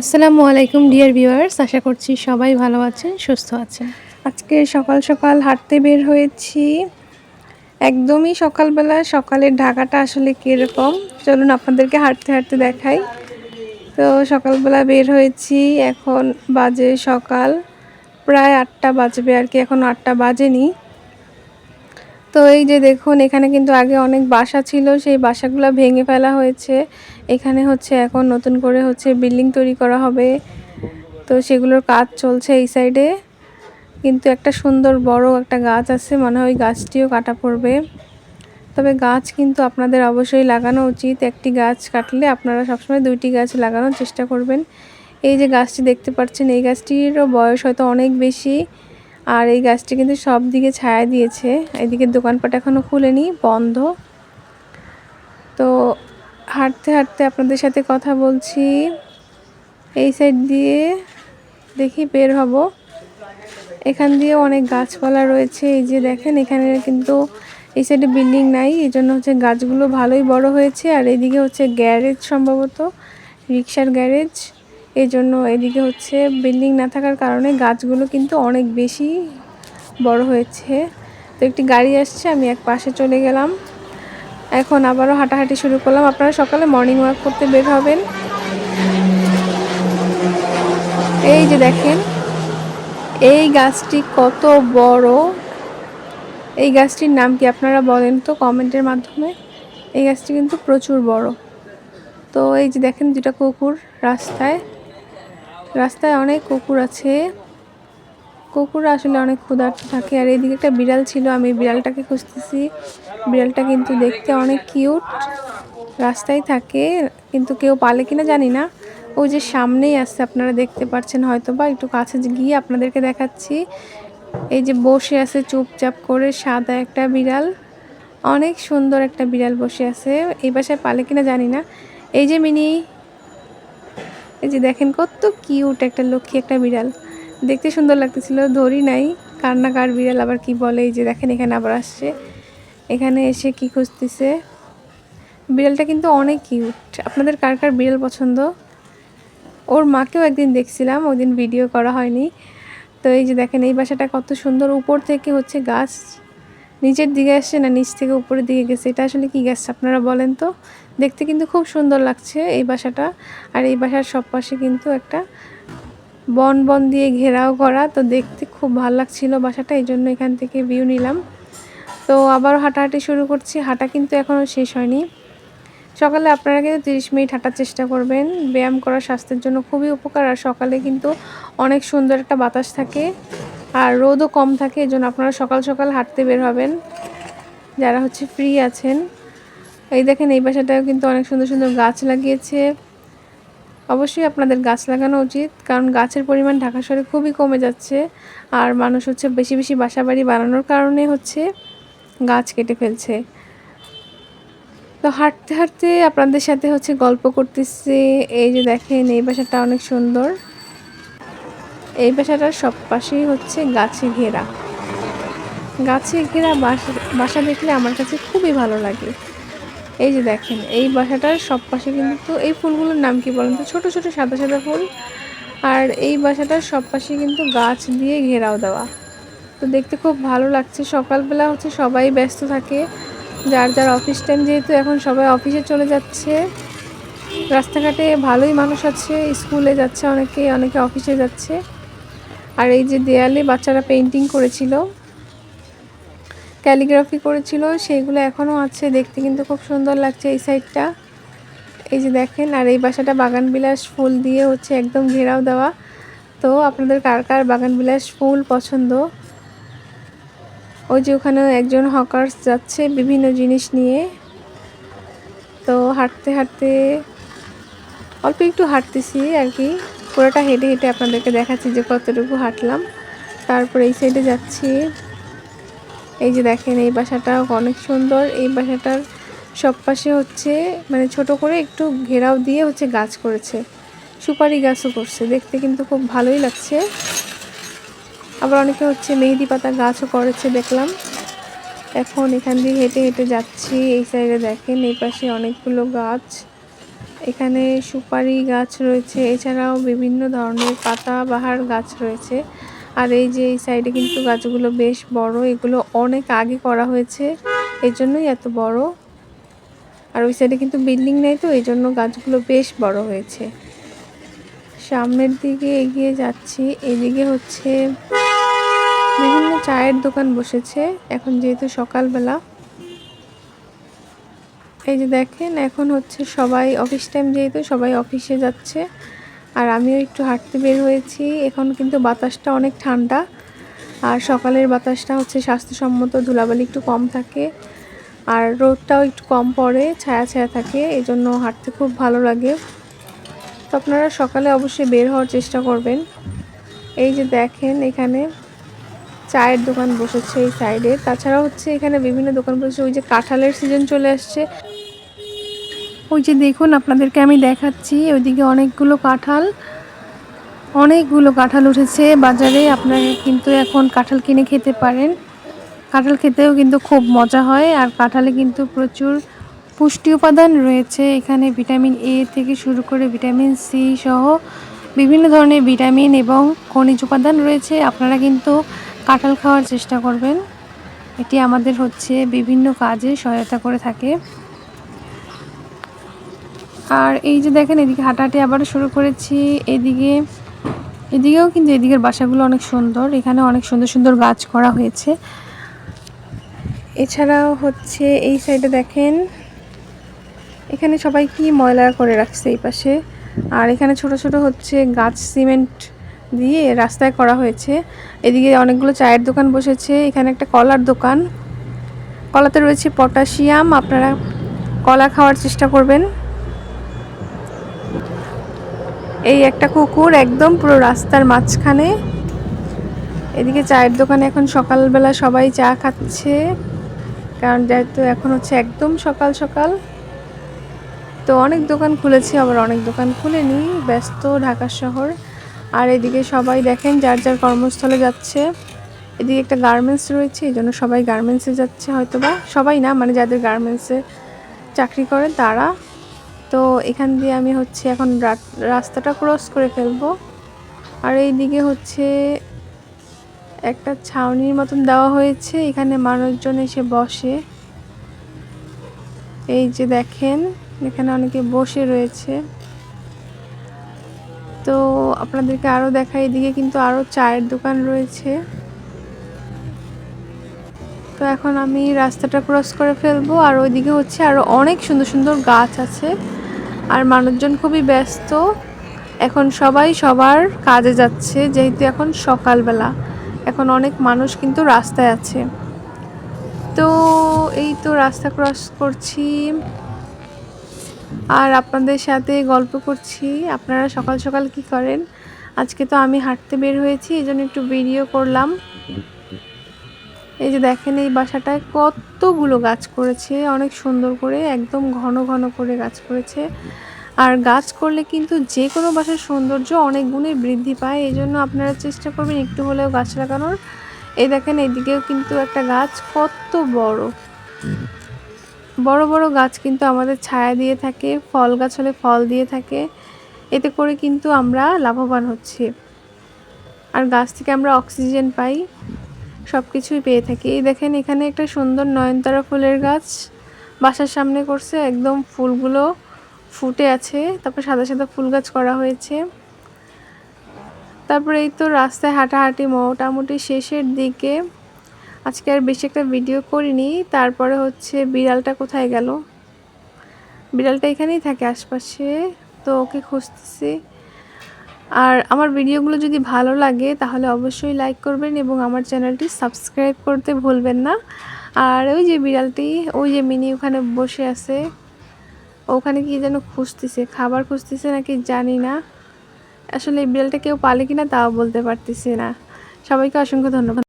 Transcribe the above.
আসসালামু আলাইকুম, dear viewers. আশা করছি সবাই ভালো আছেন, সুস্থ আছেন। আজকে সকাল সকাল হাঁটতে বের হয়েছি। একদমই সকালবেলা, সকালের ঢাকাটা আসলে কীরকম? চলুন আপনাদেরকে হাঁটতে হাঁটতে দেখাই। তো সকালবেলা বের হয়েছি, এখন বাজে সকাল। প্রায় আটটা বাজবে আর কি, এখন আটটা বাজেনি। তো এই যে দেখুন, এখানে কিন্তু আগে অনেক বাসা ছিল, সেই বাসাগুলো ভেঙে ফেলা হয়েছে। এখানে হচ্ছে এখন নতুন করে হচ্ছে বিল্ডিং তৈরি করা হবে। তো সেগুলোর কাজ চলছে এই সাইডে। কিন্তু একটা সুন্দর বড় একটা গাছ আছে, মনে হয় গাছটিও কাটা পড়বে। তবে গাছ কিন্তু আপনাদের অবশ্যই লাগানো উচিত। একটি গাছ কাটলে আপনারা সবসময় দুইটি গাছ লাগানোর চেষ্টা করবেন। এই যে গাছটি দেখতে পাচ্ছেন, এই গাছটিরও বয়স হয়তো অনেক বেশি। আর এই গাছটি কিন্তু সব দিকে ছায়া দিয়েছে। এদিকে দোকানপাট এখনও খুলেনি, বন্ধ। তো হাঁটতে হাঁটতে আপনাদের সাথে কথা বলছি। এই সাইড দিয়ে দেখি বের হব। এখান দিয়ে অনেক গাছপালা রয়েছে। এই যে দেখেন, এখানে কিন্তু এই সাইডে বিল্ডিং নাই। এই জন্য হচ্ছে গাছগুলো ভালোই বড় হয়েছে। আর এদিকে হচ্ছে গ্যারেজ সম্ভবত রিক্সার গ্যারেজ। এই জন্য এদিকে হচ্ছে বিল্ডিং না থাকার কারণে গাছগুলো কিন্তু অনেক বেশি বড় হয়েছে। তো একটি গাড়ি আসছে, আমি এক পাশে চলে গেলাম। এখন আবারও হাঁটাহাঁটি শুরু করলাম। আপনারা সকালে মর্নিং ওয়াক করতে বের হবেন। এই যে দেখেন, এই গাছটি কত বড়। এই গাছটির নাম কি আপনারা বলেন তো কমেন্টের মাধ্যমে? এই গাছটি কিন্তু প্রচুর বড়। তো এই যে দেখেন দুটা কুকুর রাস্তায়। রাস্তায় অনেক কুকুর আছে। কুকুর আসলে অনেক ক্ষুধার্ত থাকে। আর এইদিকে একটা বিড়াল ছিল, আমি বিড়ালটাকে খুঁজতেছি। বিড়ালটা কিন্তু দেখতে অনেক কিউট। রাস্তায় থাকে, কিন্তু কেউ পালে কিনা জানি না। ওই যে সামনেই আসছে আপনারা দেখতে পাচ্ছেন হয়তো বা একটু কাছে গিয়ে আপনাদেরকে দেখাচ্ছি। এই যে বসে আছে চুপচাপ করে সাদা একটা বিড়াল। অনেক সুন্দর একটা বিড়াল বসে আছে। এই বাসায় পালে কিনা জানি না। এই যে মিনি এই যে দেখেন কত কিউট একটা লক্ষ্মী, একটা বিড়াল। দেখতে সুন্দর লাগতেছিল, ধরি নাই কান্না কার বিড়াল আবার কি বলে, এই যে দেখেন এখানে আবার আসছে। এখানে এসে কি খুঁজতেছে? বিড়ালটা কিন্তু অনেক কিউট। আপনাদের কার কার বিড়াল পছন্দ? ওর মাকেও একদিন দেখছিলাম ওই দিন ভিডিও করা হয়নি। তো এই যে দেখেন, এই বাসাটা কত সুন্দর, উপর থেকে হচ্ছে গাছ। নিচের দিকে আসছে না, নিচ থেকে উপরের দিকে গেছে। এটা আসলে কি গাছ, আপনারা বলেন তো? দেখতে কিন্তু খুব সুন্দর লাগছে এই বাসাটা। আর এই বাসার সব পাশে কিন্তু একটা বন বন দিয়ে ঘেরাও করা। তো দেখতে খুব ভালো লাগছিল বাসাটা, এই জন্য এখান থেকে ভিউ নিলাম। তো আবার হাঁটাহাঁটি শুরু করছি। হাঁটা কিন্তু এখনও শেষ হয়নি। সকালে আপনারা কিন্তু তিরিশ মিনিট হাঁটার চেষ্টা করবেন। ব্যায়াম করা স্বাস্থ্যের জন্য খুবই উপকার। আর সকালে কিন্তু অনেক সুন্দর একটা বাতাস থাকে। আর রোদও কম থাকে, এই জন্য আপনারা সকাল সকাল হাঁটতে বের হবেন। যারা হচ্ছে ফ্রি আছেন। এই দেখেন, এই বাসাটাও কিন্তু অনেক সুন্দর সুন্দর গাছ লাগিয়েছে। অবশ্যই আপনাদের গাছ লাগানো উচিত, কারণ গাছের পরিমাণ ঢাকা শহরে খুবই কমে যাচ্ছে, আর মানুষ হচ্ছে বেশি বেশি বাসা বাড়ি বানানোর কারণে হচ্ছে গাছ কেটে ফেলছে। তো হাঁটতে হাঁটতে আপনাদের সাথে হচ্ছে গল্প করতেছে, এই যে দেখেন, এই বাসাটা অনেক সুন্দর। এই বাসাটার সব পাশেই হচ্ছে গাছে ঘেরা। গাছে ঘেরা বাসা বাসা দেখলে আমার কাছে খুবই ভালো লাগে। এই যে দেখেন, এই বাসাটার সব পাশে কিন্তু এই ফুলগুলোর নাম কি বলেন তো? ছোটো ছোটো, সাদা সাদা ফুল। আর এই বাসাটার সব পাশে কিন্তু গাছ দিয়ে ঘেরাও দেওয়া। তো দেখতে খুব ভালো লাগছে। সকালবেলা হচ্ছে সবাই ব্যস্ত থাকে। যার যার অফিস টাইম যেহেতু এখন সবাই অফিসে চলে যাচ্ছে। রাস্তাঘাটে ভালোই মানুষ আছে। স্কুলে যাচ্ছে অনেকে অনেকে অফিসে যাচ্ছে। আর এই যে দেয়ালে বাচ্চারা পেন্টিং করেছিল। ক্যালিগ্রাফি করেছিল, সেইগুলো এখনও আছে, দেখতে কিন্তু খুব সুন্দর লাগছে এই সাইডটা। এই যে দেখেন, আর এই বাসাটা বাগান বিলাস ফুল দিয়ে হচ্ছে একদম ঘেরাও দেওয়া। তো আপনাদের কার কার বাগান বিলাস ফুল পছন্দ? ওই যে ওখানে একজন হকার্স যাচ্ছে বিভিন্ন জিনিস নিয়ে। তো হাঁটতে হাঁটতে, অল্প একটু হাঁটতেছি আর কি। পুরোটা হেঁটে হেঁটে আপনাদেরকে দেখাচ্ছি যে কতটুকু হাঁটলাম। তারপর এই সাইডে যাচ্ছি। এই যে দেখেন, এই বাসাটা অনেক সুন্দর। এই বাসাটার সব পাশে হচ্ছে মানে ছোট করে একটু ঘেরাও দিয়ে হচ্ছে গাছ করেছে। সুপারি গাছও করছে। দেখতে কিন্তু খুব ভালোই লাগছে। আবার অনেকে হচ্ছে মেহেদি পাতা গাছও করেছে দেখলাম। এখন এখান দিয়ে হেঁটে হেঁটে যাচ্ছি। এই সাইডে দেখেন, এই পাশে অনেকগুলো গাছ। এখানে সুপারি গাছ রয়েছে। এছাড়াও বিভিন্ন ধরনের পাতাবাহার গাছ রয়েছে। আর এই যে এই সাইডে কিন্তু গাছগুলো বেশ বড়, এগুলো অনেক আগে করা হয়েছে এই জন্যই এত বড়। আর ওই সাইডে কিন্তু বিল্ডিং নেই তো, এই জন্য গাছগুলো বেশ বড় হয়েছে। সামনের দিকে এগিয়ে যাচ্ছি, এদিকে হচ্ছে বিভিন্ন চায়ের দোকান বসেছে, এখন যেহেতু সকালবেলা। এই যে দেখেন, এখন হচ্ছে সবাই অফিস টাইম যেহেতু সবাই অফিসে যাচ্ছে। আর আমিও একটু হাঁটতে বের হয়েছি। এখন কিন্তু বাতাসটা অনেক ঠান্ডা। আর সকালের বাতাসটা হচ্ছে স্বাস্থ্যসম্মত, ধুলাবালি একটু কম থাকে। আর রোদটাও একটু কম পড়ে, ছায়া ছায়া থাকে এই জন্য হাঁটতে খুব ভালো লাগে। তো আপনারা সকালে অবশ্যই বের হওয়ার চেষ্টা করবেন। এই যে দেখেন এখানে চায়ের দোকান বসেছে এই সাইডে তাছাড়া হচ্ছে এখানে বিভিন্ন দোকান বসেছে। ওই যে কাঁঠালের সিজন চলে আসছে। ওই যে দেখুন, আপনাদেরকে আমি দেখাচ্ছি, ওইদিকে অনেকগুলো কাঁঠাল অনেকগুলো কাঁঠাল উঠেছে বাজারে, আপনারা কিন্তু এখন কাঁঠাল কিনে খেতে পারেন। কাঁঠাল খেতেও কিন্তু খুব মজা হয়, আর কাঁঠালে কিন্তু প্রচুর পুষ্টি উপাদান রয়েছে। এখানে ভিটামিন এ থেকে শুরু করে ভিটামিন সি সহ বিভিন্ন ধরনের ভিটামিন এবং খনিজ উপাদান রয়েছে। আপনারা কিন্তু কাঁঠাল খাওয়ার চেষ্টা করবেন। এটি আমাদের হচ্ছে বিভিন্ন কাজে সহায়তা করে থাকে। আর এই যে দেখেন, এদিকে হাঁটাহাঁটি আবার শুরু করেছি। এদিকে, এদিকেও কিন্তু এদিকের বাসাগুলো অনেক সুন্দর। এখানে অনেক সুন্দর সুন্দর গাছ করা হয়েছে। এছাড়াও হচ্ছে এই সাইডে দেখেন, এখানে সবাই কি ময়লা করে রাখছে এই পাশে। আর এখানে ছোট ছোট হচ্ছে গাছ সিমেন্ট দিয়ে রাস্তায় করা হয়েছে। এদিকে অনেকগুলো চায়ের দোকান বসেছে। এখানে একটা কলার দোকান। কলাতে রয়েছে পটাশিয়াম। আপনারা কলা খাওয়ার চেষ্টা করবেন। এই একটা কুকুর একদম পুরো রাস্তার মাঝখানে। এদিকে চায়ের দোকানে এখন সকালবেলা সবাই চা খাচ্ছে। কারণ যেহেতু এখন হচ্ছে একদম সকাল সকাল। তো অনেক দোকান খুলেছে, আবার অনেক দোকান খুলেনি। ব্যস্ত ঢাকা শহর। আর এদিকে সবাই দেখেন যার যার কর্মস্থলে যাচ্ছে। এদিকে একটা গার্মেন্টস রয়েছে, এই জন্য সবাই গার্মেন্টসে যাচ্ছে হয়তো বা সবাই না মানে যাদের গার্মেন্টসে চাকরি করে তারা। তো এখান দিয়ে আমি হচ্ছে এখন রাস্তাটা ক্রস করে ফেলব। আর এই দিকে হচ্ছে একটা ছাউনির মতন দেওয়া হয়েছে, এখানে মানুষজন এসে বসে। এই যে দেখেন, এখানে অনেকে বসে রয়েছে। তো আপনাদেরকে আরও দেখাই, এদিকে কিন্তু আরও চায়ের দোকান রয়েছে। তো এখন আমি রাস্তাটা ক্রস করে ফেলব, আর ওইদিকে হচ্ছে আরও অনেক সুন্দর সুন্দর গাছ আছে। আর মানুষজন খুবই ব্যস্ত। এখন সবাই সবার কাজে যাচ্ছে, যেহেতু এখন সকালবেলা। এখন অনেক মানুষ কিন্তু রাস্তায় আছে। তো এই তো রাস্তা ক্রস করছি। আর আপনাদের সাথে গল্প করছি। আপনারা সকাল সকাল কি করেন? আজকে তো আমি হাঁটতে বের হয়েছি এই জন্য একটু ভিডিও করলাম। এই যে দেখেন এই বাসাটায় কতগুলো গাছ করেছে, অনেক সুন্দর করে, একদম ঘন ঘন করে গাছ করেছে। আর গাছ করলে কিন্তু যে কোনো বাসার সৌন্দর্য অনেক গুণের বৃদ্ধি পায়, এই জন্য আপনারা চেষ্টা করবেন একটু হলেও গাছ লাগানোর। এই দেখেন এদিকেও কিন্তু একটা গাছ, কত বড়। বড় বড় গাছ কিন্তু আমাদের ছায়া দিয়ে থাকে, ফল গাছ হলে ফল দিয়ে থাকে। এতে করে কিন্তু আমরা লাভবান হচ্ছি। আর গাছ থেকে আমরা অক্সিজেন পাই। সব কিছুই পেয়ে থাকি। এই দেখেন, এখানে একটা সুন্দর নয়নতারা ফুলের গাছ বাসার সামনে করছে। একদম ফুলগুলো ফুটে আছে। তারপর সাদা সাদা ফুল গাছ করা হয়েছে। তারপরে এই তো রাস্তায় হাঁটাহাঁটি মোটামুটি শেষের দিকে। আজকে আর বেশি একটা ভিডিও করিনি। তারপরে হচ্ছে বিড়ালটা কোথায় গেল? বিড়ালটা এখানেই থাকে আশপাশে। তো ওকে খুঁজতেছি। আর আমার ভিডিওগুলো যদি ভালো লাগে, তাহলে অবশ্যই লাইক করবেন এবং আমার চ্যানেলটি সাবস্ক্রাইব করতে ভুলবেন না। আর ওই যে বিড়ালটি, ওই যে মিনি ওখানে বসে আছে, ওখানে কি যেন খুঁজতেছে, খাবার খুঁজতেছে নাকি জানি না। আসলে এই বিড়ালটা কেউ পালে কিনা তাও বলতে পারতেছি না। সবাইকে অসংখ্য ধন্যবাদ।